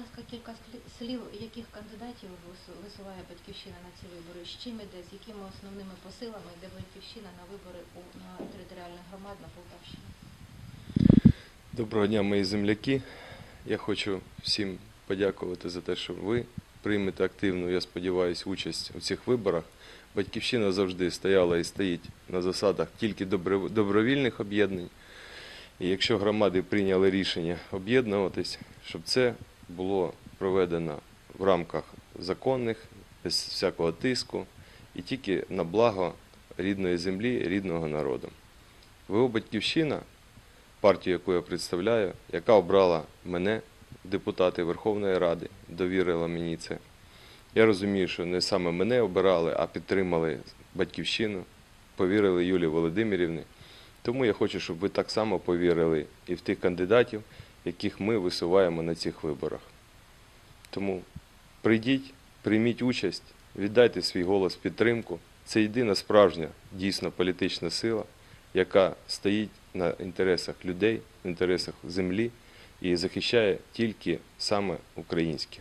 Ласка, кілька слів, яких кандидатів вису- висуває Батьківщина на ці вибори? З чим іде, з якими основними посилами йде Батьківщина на вибори у, територіальних громад на Полтавщині? Доброго дня, мої земляки. Я хочу всім подякувати за те, що ви приймете активну, я сподіваюся, участь у цих виборах. Батьківщина завжди стояла і стоїть на засадах тільки добровільних об'єднань. І якщо громади прийняли рішення об'єднуватись, щоб це було проведено в рамках законних, без всякого тиску і тільки на благо рідної землі, рідного народу. ВО Батьківщина партію, яку я представляю, яка обрала мене, депутати Верховної Ради, довірила мені це. Я розумію, що не саме мене обирали, а підтримали батьківщину, повірили Юлії Володимирівні. Тому я хочу, щоб ви так само повірили і в тих кандидатів, яких ми висуваємо на цих виборах. Тому прийдіть, прийміть участь, віддайте свій голос підтримку. Це єдина справжня, дійсно політична сила, яка стоїть на інтересах людей, інтересах землі і захищає тільки саме українське.